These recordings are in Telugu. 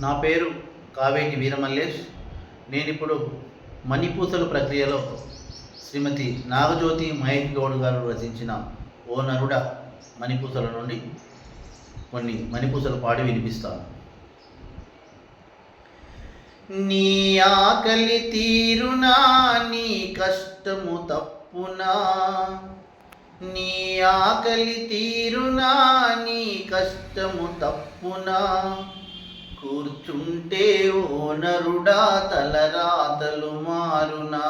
నా పేరు కావేటి వీరమల్లేష్. నేను ఇప్పుడు మణిపూసలు ప్రక్రియలో శ్రీమతి నాగజ్యోతి మహేష్ గౌడ్ గారు రచించిన ఓ నరుడ మణిపూసల నుండి కొన్ని మణిపూసలు పాడి వినిపిస్తాను. నీ ఆకలి తీరునా నీ కష్టము తప్పునా? నీ ఆకలి తీరునా నీ కష్టము తప్పునా? కూర్చుంటే ఓ నరుడా తలరాతలు మారునా.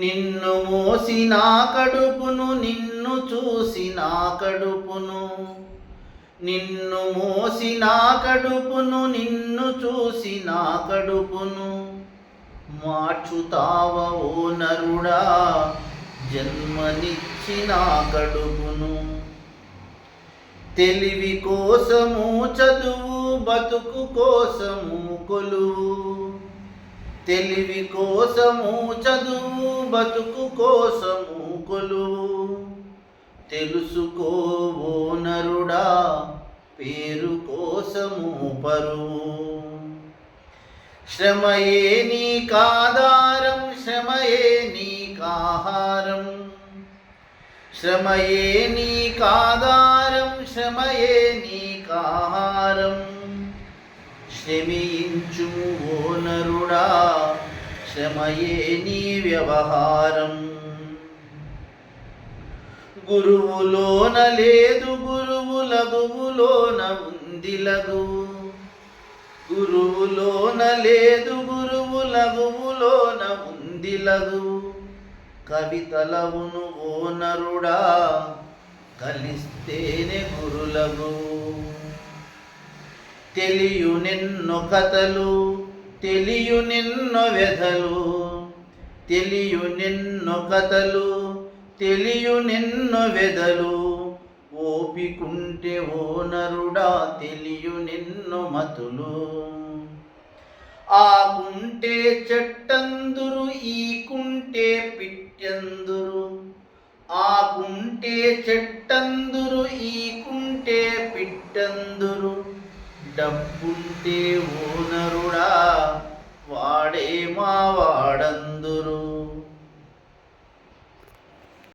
నిన్ను మోసిన కడుపును నిన్ను చూసి కడుపును నిన్ను మోసిన కడుపును నిన్ను చూసి నా కడుపును మార్చుతావ ఓ నరుడా జన్మనిచ్చి నా కడుపును. తెలివి కోసము చదువు బతుకు కోసము కొలువు తెలివి కోసము చదువు బతుకు కోసము కొలువు తెలుసుకోవో నరుడా పేరు కోసము పరువు. శ్రమయే నీకాధారం శ్రమయే నీకాహారం. శ్రమయే నీకాధారం శ్రమయే నీకాహారం. శ్రమించు ఓ నరుడా శ్రమయే నీ వ్యవహారం. గురువులోన లేదు గురువు లఘువులోన ఉంది లఘువు గురువులోన లేదు గురువు లఘువులోన ఉంది లఘువు కవితలవును ఓ నరుడా కలిస్తేనే గురులము తెలియు నిన్ను కథలు తెలియు నిన్ను వ్యధలు తెలియు నిన్ను కథలు తెలియు నిన్ను వెదలు ఓపికుంటే ఓ నరుడా తెలియు నిన్ను మతులు. ఆకుంటే కుంటే చెట్టందురు ఈకుంటే పిట్టందురు. డబ్బుంటే ఓనరుడా వాడే మా